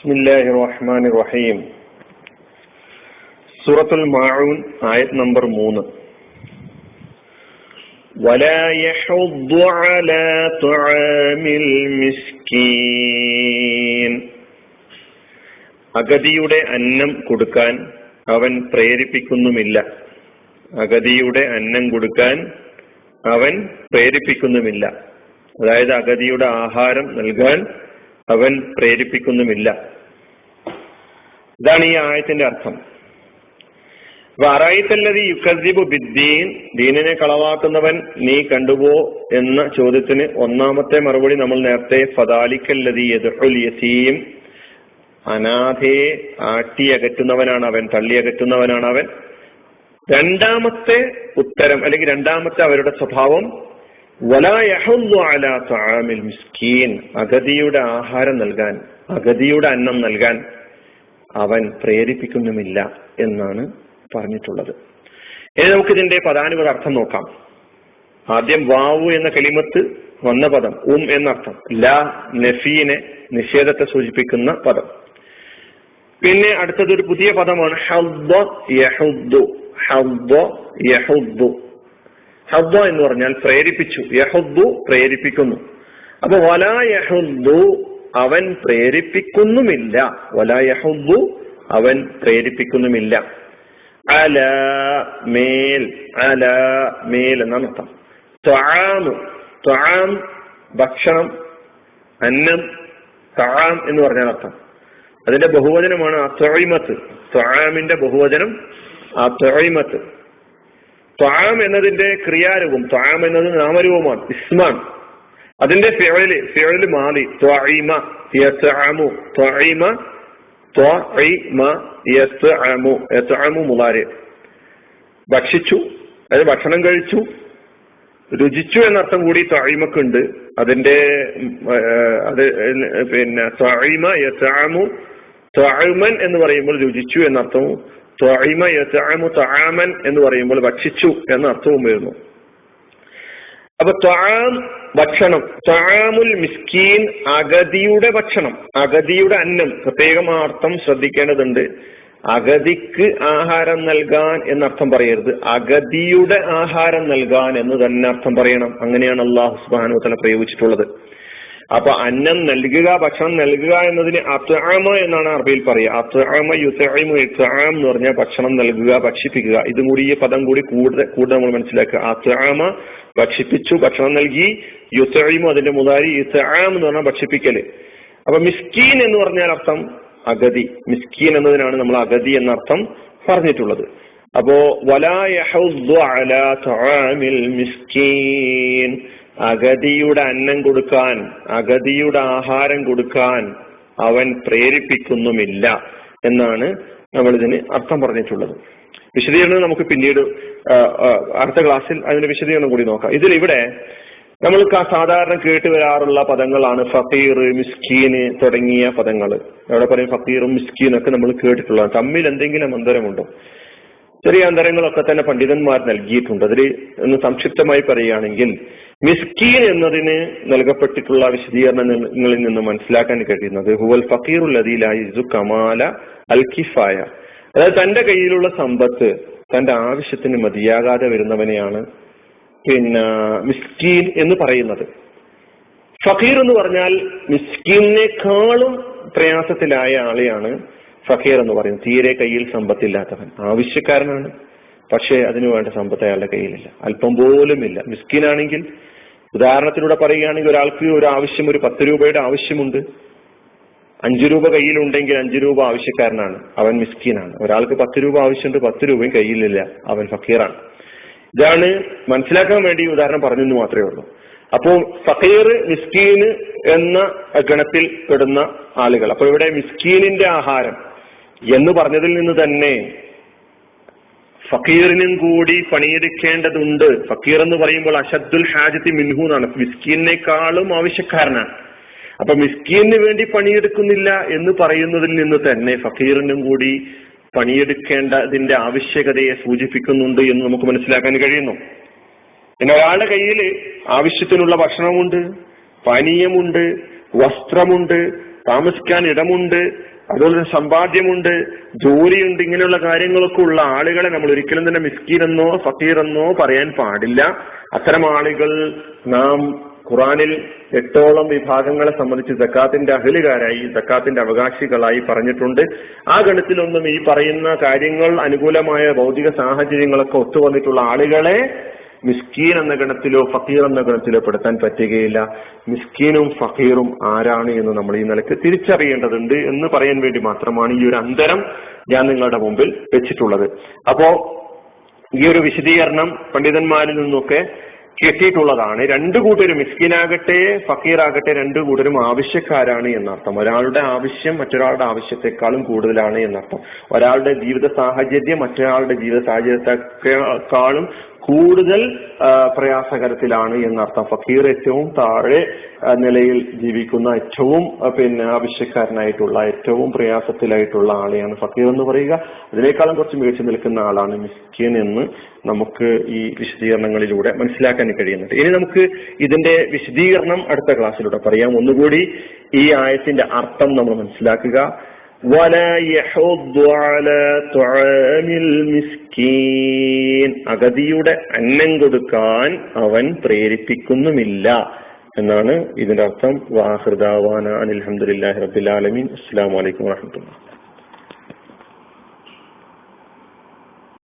ബിസ്മില്ലാഹിർ റഹ്മാനിർ റഹീം സൂറത്തുൽ മാഊൻ ആയത് നമ്പർ മൂന്ന് ولا يحض على طعام المسكين അഗതിയുടെ അന്നം കൊടുക്കാൻ അവൻ പ്രേരിപ്പിക്കുന്നുമില്ല അഗതിയുടെ അന്നം കൊടുക്കാൻ അവൻ പ്രേരിപ്പിക്കുന്നുമില്ല അതായത് അഗതിയുടെ ആഹാരം നൽകാൻ അവൻ പ്രേരിപ്പിക്കുന്നുമില്ല. ഇതാണ് ഈ ആയത്തിന്റെ അർത്ഥം. വറായിത്തല്ലതി യുക്കസിബു ബിദ്ദീൻ ദീനിനെ കളവാക്കുന്നവൻ നീ കണ്ടുപോ എന്ന ചോദ്യത്തിന് ഒന്നാമത്തെ മറുപടി നമ്മൾ നേരത്തെ ഫദാലിക്കല്ലതി യസീം അനാഥയെ ആട്ടിയകറ്റുന്നവനാണ് അവൻ തള്ളി അകറ്റുന്നവനാണ് അവൻ. രണ്ടാമത്തെ ഉത്തരം അല്ലെങ്കിൽ രണ്ടാമത്തെ അവരുടെ സ്വഭാവം മിസ്കീൻ. അഗതിയുടെ ആഹാരം നൽകാൻ അഗതിയുടെ അന്നം നൽകാൻ അവൻ പ്രേരിപ്പിക്കുന്നുമില്ല എന്നാണ് പറഞ്ഞിട്ടുള്ളത്. ഇനി നമുക്കിതിന്റെ പദാനുപത അർത്ഥം നോക്കാം. ആദ്യം വാവു എന്ന കലിമത്ത് വന്ന പദം ഉം എന്നർത്ഥം ല നഫീനെ നിഷേധത്തെ സൂചിപ്പിക്കുന്ന പദം. പിന്നെ അടുത്തത് ഒരു പുതിയ പദമാണ് ഹദ്ദ യഹുദ്ദു ഹദ്ദ യഹുദ്ദു ഹദ്ദ എന്ന് പറഞ്ഞാൽ പ്രേരിപ്പിച്ചു. യഹുദ്ദു പ്രേരിപ്പിക്കുന്നു. അപ്പൊ വല യഹുദ്ദു അവൻ പ്രേരിപ്പിക്കുന്നുമില്ല. വല യഹുദ്ദു അവൻ പ്രേരിപ്പിക്കുന്നുമില്ല. അല മേൽ അല മേൽ എന്നാണ് അർത്ഥം. ത്വാമ് ത്വാം ഭക്ഷണം അന്നം താം എന്ന് പറഞ്ഞാൽ അർത്ഥം. അതിന്റെ ബഹുവചനമാണ് അത്വൈമത്ത് ത്വാമിന്റെ ബഹുവചനം അത്വൈമത്ത് ത്വാം എന്നതിന്റെ ക്രിയാരൂപം ത്വാം എന്നത് നാമരൂപമാണ് ഇസ്മാൻ അതിന്റെ ഫിഴൽ ഫിഴൽ മാറി ത്വഇമ മുളാര് ഭക്ഷിച്ചു അതായത് ഭക്ഷണം കഴിച്ചു രുചിച്ചു എന്നർത്ഥം കൂടി ത്വൈമക്കുണ്ട് അതിന്റെ അത് പിന്നെ ത്വഇമ യത്അമു ത്വഅമൻ എന്ന് പറയുമ്പോൾ രുചിച്ചു എന്നർത്ഥവും ത്വഇമ യതഅമു എന്ന് പറയുമ്പോൾ ഭക്ഷിച്ചു എന്ന അർത്ഥവും വരുന്നു അപ്പൊ ത്വാം ഭക്ഷണം ത്വാമുൽ മിസ്കീൻ അഗതിയുടെ ഭക്ഷണം അഗതിയുടെ അന്നം പ്രത്യേകം അർത്ഥം ശ്രദ്ധിക്കേണ്ടതുണ്ട്. അഗതിക്ക് ആഹാരം നൽകാൻ എന്നർത്ഥം പറയരുത്. അഗതിയുടെ ആഹാരം നൽകാൻ എന്ന് തന്നെ അർത്ഥം പറയണം. അങ്ങനെയാണ് അള്ളാഹു സുബാനു തല പ്രയോഗിച്ചിട്ടുള്ളത്. അപ്പൊ അന്നം നൽകുക ഭക്ഷണം നൽകുക എന്നതിന് അത്വാമ എന്നാണ് അറബിയിൽ പറയുക. അത്വാമ യുത്തമു ഇത്വാം എന്ന് പറഞ്ഞാൽ ഭക്ഷണം നൽകുക ഭക്ഷിപ്പിക്കുക. ഇതും കൂടി ഈ പദം കൂടി കൂടുതൽ കൂടുതൽ നമ്മൾ മനസ്സിലാക്കുക. അത്വാമ ഭക്ഷിപ്പിച്ചു ഭക്ഷണം നൽകി. യുത്തഴിമു അതിന്റെ മുതാരി യുസാം എന്ന് പറഞ്ഞാൽ ഭക്ഷിപ്പിക്കൽ അപ്പൊ മിസ്കീൻ എന്ന് പറഞ്ഞാൽ അർത്ഥം അഗതി. മിസ്കീൻ എന്നതിനാണ് നമ്മൾ അഗതി എന്ന അർത്ഥം പറഞ്ഞിട്ടുള്ളത്. അപ്പോ മിസ്കീൻ. അഗതിയുടെ അന്നം കൊടുക്കാൻ അഗതിയുടെ ആഹാരം കൊടുക്കാൻ അവൻ പ്രേരിപ്പിക്കുന്നുമില്ല എന്നാണ് നമ്മൾ ഇതിന് അർത്ഥം പറഞ്ഞിട്ടുള്ളത്. വിശദീകരണം നമുക്ക് പിന്നീട് അടുത്ത ക്ലാസ്സിൽ അതിന്റെ വിശദീകരണം കൂടി നോക്കാം. ഇതിൽ ഇവിടെ നമ്മൾ സാധാരണ കേട്ട് വരാറുള്ള പദങ്ങളാണ് ഫക്കീർ മിസ്കീന് തുടങ്ങിയ പദങ്ങൾ. എവിടെ പറയും ഫക്കീറും മിസ്കീനും ഒക്കെ നമ്മൾ കേട്ടിട്ടുള്ളതാണ്. തമ്മിൽ എന്തെങ്കിലും അന്തരമുണ്ടോ? ചെറിയ അന്തരങ്ങളൊക്കെ തന്നെ പണ്ഡിതന്മാർ നൽകിയിട്ടുണ്ട്. അതിൽ ഒന്ന് സംക്ഷിപ്തമായി പറയുകയാണെങ്കിൽ മിസ്കീൻ എന്നതിന് നൽകപ്പെട്ടിട്ടുള്ള വിശദീകരണങ്ങളിൽ നിന്ന് മനസ്സിലാക്കാൻ കഴിയുന്നത് ഹുവൽ ഫക്കീറുൽ അദീലായിസു കമാല അൽ കിഫായ. അതായത് തന്റെ കയ്യിലുള്ള സമ്പത്ത് തന്റെ ആവശ്യത്തിന് മതിയാകാതെ വരുന്നവനെയാണ് പിന്നെ മിസ്കീൻ എന്ന് പറയുന്നത്. ഫക്കീർ എന്ന് പറഞ്ഞാൽ മിസ്കീനേക്കാളും പ്രയാസത്തിലായ ആളെയാണ് ഫക്കീർ എന്ന് പറയുന്നത്. തീരെ കയ്യിൽ സമ്പത്തില്ലാത്തവൻ. ആവശ്യക്കാരനാണ്. പക്ഷേ അതിനു വേണ്ട സമ്പത്ത് അയാളുടെ കയ്യിലില്ല. അല്പം പോലും ഇല്ല മിസ്കിനാണെങ്കിൽ ഉദാഹരണത്തിലൂടെ പറയുകയാണെങ്കിൽ ഒരാൾക്ക് ഒരു ആവശ്യം ഒരു പത്ത് രൂപയുടെ ആവശ്യമുണ്ട്. അഞ്ചു രൂപ കയ്യിലുണ്ടെങ്കിൽ അഞ്ചു രൂപ ആവശ്യക്കാരനാണ്. അവൻ മിസ്കീനാണ്. ഒരാൾക്ക് പത്ത് രൂപ ആവശ്യമുണ്ട് പത്ത് രൂപയും കയ്യിലില്ല. അവൻ ഫക്കീറാണ്. ഇതാണ് മനസ്സിലാക്കാൻ വേണ്ടി ഉദാഹരണം പറഞ്ഞെന്ന് മാത്രമേ ഉള്ളൂ. അപ്പോൾ ഫക്കീർ മിസ്കീന് എന്ന ഗണത്തിൽ പെടുന്ന ആളുകൾ. അപ്പോൾ ഇവിടെ മിസ്കീനിന്റെ ആഹാരം എന്ന് പറഞ്ഞതിൽ നിന്ന് തന്നെ ഫക്കീറിനും കൂടി പണിയെടുക്കേണ്ടതുണ്ട്. ഫക്കീർ എന്ന് പറയുമ്പോൾ അഷദ്ദുൽ ഹാജത്തി മിൻഹു എന്നാണ്. മിസ്കീനേക്കാളും ആവശ്യക്കാരനാണ്. അപ്പൊ മിസ്കീനു വേണ്ടി പണിയെടുക്കുന്നില്ല എന്ന് പറയുന്നതിൽ നിന്ന് തന്നെ ഫക്കീറിനും കൂടി പണിയെടുക്കേണ്ടതിന്റെ ആവശ്യകതയെ സൂചിപ്പിക്കുന്നുണ്ട് എന്ന് നമുക്ക് മനസ്സിലാക്കാൻ കഴിയുന്നു. പിന്നെ ഒരാളുടെ കയ്യിൽ ആവശ്യത്തിനുള്ള ഭക്ഷണമുണ്ട് പാനീയമുണ്ട് വസ്ത്രമുണ്ട് താമസിക്കാൻ ഇടമുണ്ട് അതുപോലെ തന്നെ സമ്പാദ്യമുണ്ട് ജോലിയുണ്ട് ഇങ്ങനെയുള്ള കാര്യങ്ങളൊക്കെ ഉള്ള ആളുകളെ നമ്മൾ ഒരിക്കലും തന്നെ മിസ്കീനെന്നോ ഫക്കീറെന്നോ പറയാൻ പാടില്ല. അത്തരം ആളുകൾ നാം ഖുറാനിൽ എട്ടോളം വിഭാഗങ്ങളെ സംബന്ധിച്ച് സക്കാത്തിന്റെ അഹലുകാരായി സക്കാത്തിന്റെ അവകാശികളായി പറഞ്ഞിട്ടുണ്ട്. ആ ഗണത്തിലൊന്നും ഈ പറയുന്ന കാര്യങ്ങൾ അനുകൂലമായ ഭൗതിക സാഹചര്യങ്ങളൊക്കെ ഒത്തുവന്നിട്ടുള്ള ആളുകളെ മിസ്കീൻ എന്ന ഗണത്തിലോ ഫക്കീർ എന്ന ഗണത്തിലോ പെടുത്താൻ പറ്റുകയില്ല. മിസ്കീനും ഫക്കീറും ആരാണ് എന്ന് നമ്മൾ ഈ നിലയ്ക്ക് തിരിച്ചറിയേണ്ടതുണ്ട് എന്ന് പറയാൻ വേണ്ടി മാത്രമാണ് ഈ ഒരു അന്തരം ഞാൻ നിങ്ങളുടെ മുമ്പിൽ വെച്ചിട്ടുള്ളത്. അപ്പോ ഈ ഒരു വിശദീകരണം പണ്ഡിതന്മാരിൽ നിന്നൊക്കെ കിട്ടിയിട്ടുള്ളതാണ്. രണ്ടു കൂട്ടരും മിസ്കിനാകട്ടെ ഫക്കീറാകട്ടെ രണ്ടു കൂട്ടരും ആവശ്യക്കാരാണ് എന്നർത്ഥം. ഒരാളുടെ ആവശ്യം മറ്റൊരാളുടെ ആവശ്യത്തെക്കാളും കൂടുതലാണ് എന്നർത്ഥം. ഒരാളുടെ ജീവിത സാഹചര്യം മറ്റൊരാളുടെ ജീവിത സാഹചര്യത്തെക്കാളും കൂടുതൽ പ്രയാസകരത്തിലാണ് എന്നർത്ഥം. ഫക്കീർ ഏറ്റവും താഴെ നിലയിൽ ജീവിക്കുന്ന ഏറ്റവും പിന്നെ ആവശ്യക്കാരനായിട്ടുള്ള ഏറ്റവും പ്രയാസത്തിലായിട്ടുള്ള ആളെയാണ് ഫക്കീർ എന്ന് പറയുക. അതിനേക്കാളും കുറച്ച് മികച്ചു നിൽക്കുന്ന ആളാണ് മിസ്കിൻ എന്ന് നമുക്ക് ഈ വിശദീകരണങ്ങളിലൂടെ മനസ്സിലാക്കാൻ കഴിയുന്നുണ്ട്. ഇനി നമുക്ക് ഇതിന്റെ വിശദീകരണം അടുത്ത ക്ലാസ്സിലൂടെ പറയാം. ഒന്നുകൂടി ഈ ആയത്തിന്റെ അർത്ഥം നമ്മൾ മനസ്സിലാക്കുക. അഗതിയുടെ അന്നം കൊടുക്കാൻ അവൻ പ്രേരിപ്പിക്കുന്നുമില്ല എന്നാണ് ഇതിന്റെ അർത്ഥം വാഹൃദാവാന റബ്ബിൽ ആലമീൻ. അസ്സാം അലൈക്കും വാഹമത്തുള്ള